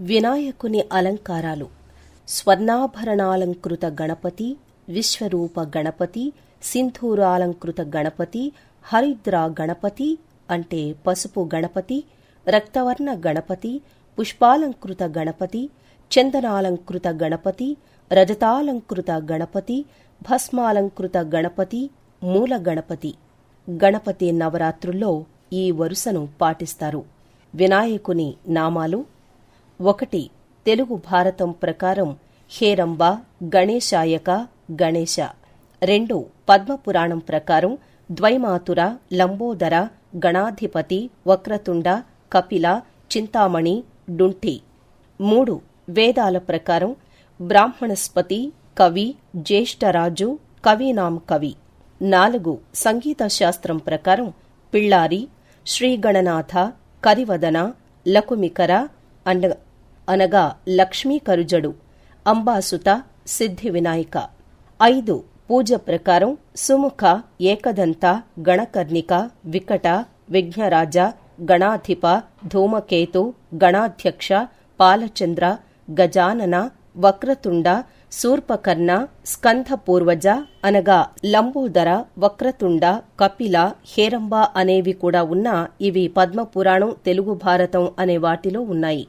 వినాయకుని అలంకారాలు. స్వర్ణాభరణాలంకృత గణపతి విశ్వరూప గణపతి సింధూరాలంకృత గణపతి హరిద్రా గణపతి అంటే పసుపు గణపతి రక్తవర్ణ గణపతి పుష్పాలంకృత గణపతి చందనాలంకృత గణపతి రజతాలంకృత గణపతి భస్మాలంకృత గణపతి మూల గణపతి. గణపతి నవరాత్రుల్లో ఈ వరుసను పాటిస్తారు. వినాయకుని నామాలు ఒకటి తెలుగు భారతం ప్రకారం హేరంబ గణేశాయక గణేశ. రెండు పద్మపురాణం ప్రకారం ద్వైమాతుర లంబోదర గణాధిపతి వక్రతుండ కపిల చింతామణి డుంఠి. మూడు వేదాల ప్రకారం బ్రాహ్మణస్పతి కవి జ్యేష్ఠరాజు కవీనాం కవి. నాలుగు సంగీత శాస్త్రం ప్రకారం పిళ్ళారి శ్రీగణనాథ కరివదన లకుమికర అండ అనగా లక్ష్మీ కరుజడు అంబాసుత సిద్ధి వినాయక. ఐదు పూజ ప్రకారం సుముఖ ఏకదంత గణకర్ణిక వికట విఘ్నరాజ గణాధిప ధూమకేతు గణాధ్యక్ష పాలచంద్ర గజానన వక్రతుండ శూర్పకర్ణ స్కంధ పూర్వజ అనగా లంబోదర వక్రతుండ కపిల హేరంబ అనేవి కూడా ఉన్నా ఇవి పద్మపురాణం తెలుగు భారతం అనే వాటిలో ఉన్నాయి.